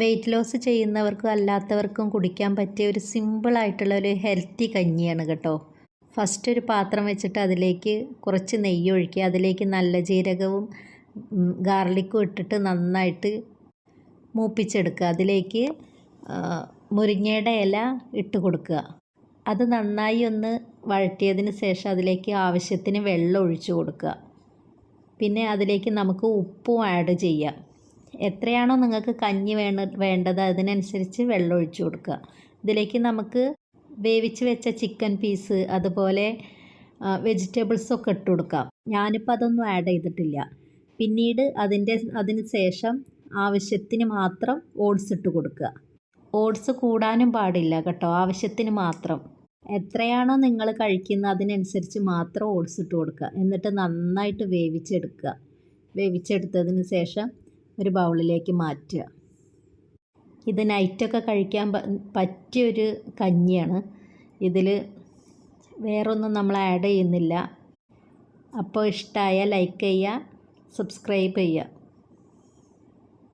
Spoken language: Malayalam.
വെയിറ്റ് ലോസ് ചെയ്യുന്നവർക്കും അല്ലാത്തവർക്കും കുടിക്കാൻ പറ്റിയ ഒരു സിമ്പിളായിട്ടുള്ള ഒരു ഹെൽത്തി കഞ്ഞിയാണ് കേട്ടോ. ഫസ്റ്റ് ഒരു പാത്രം വെച്ചിട്ട് അതിലേക്ക് കുറച്ച് നെയ്യ് ഒഴിക്കുക. അതിലേക്ക് നല്ല ജീരകവും ഗാർലിക്കും ഇട്ടിട്ട് നന്നായിട്ട് മൂപ്പിച്ചെടുക്കുക. അതിലേക്ക് മുരിങ്ങയുടെ ഇല ഇട്ട് കൊടുക്കുക. അത് നന്നായി ഒന്ന് വഴറ്റിയതിന് ശേഷം അതിലേക്ക് ആവശ്യത്തിന് വെള്ളം ഒഴിച്ചു കൊടുക്കുക. പിന്നെ അതിലേക്ക് നമുക്ക് ഉപ്പും ആഡ് ചെയ്യാം. എത്രയാണോ നിങ്ങൾക്ക് കഞ്ഞി വേണ വേണ്ടത് അതിനനുസരിച്ച് വെള്ളം ഒഴിച്ചു കൊടുക്കുക. ഇതിലേക്ക് നമുക്ക് വേവിച്ച് വെച്ച ചിക്കൻ പീസ് അതുപോലെ വെജിറ്റബിൾസൊക്കെ ഇട്ട് കൊടുക്കാം. ഞാനിപ്പോൾ അതൊന്നും ആഡ് ചെയ്തിട്ടില്ല. പിന്നീട് അതിന്റെ അതിന് ശേഷം ആവശ്യത്തിന് മാത്രം ഓട്സ് ഇട്ട് കൊടുക്കുക. ഓട്സ് കൂടാനും പാടില്ല കേട്ടോ ആവശ്യത്തിന് മാത്രം. എത്രയാണോ നിങ്ങൾ കഴിക്കുന്നത് അതിനനുസരിച്ച് മാത്രം ഓട്സ് ഇട്ട് കൊടുക്കുക. എന്നിട്ട് നന്നായിട്ട് വേവിച്ചെടുക്കുക. വേവിച്ചെടുത്തതിന് ശേഷം ഒരു ബൗളിലേക്ക് മാറ്റുക. ഇത് നൈറ്റൊക്കെ കഴിക്കാൻ പറ്റിയൊരു കഞ്ഞിയാണ്. ഇതിൽ വേറൊന്നും നമ്മൾ ആഡ് ചെയ്യുന്നില്ല. അപ്പോൾ ഇഷ്ടമായ ലൈക്ക് ചെയ്യുക സബ്സ്ക്രൈബ് ചെയ്യുക.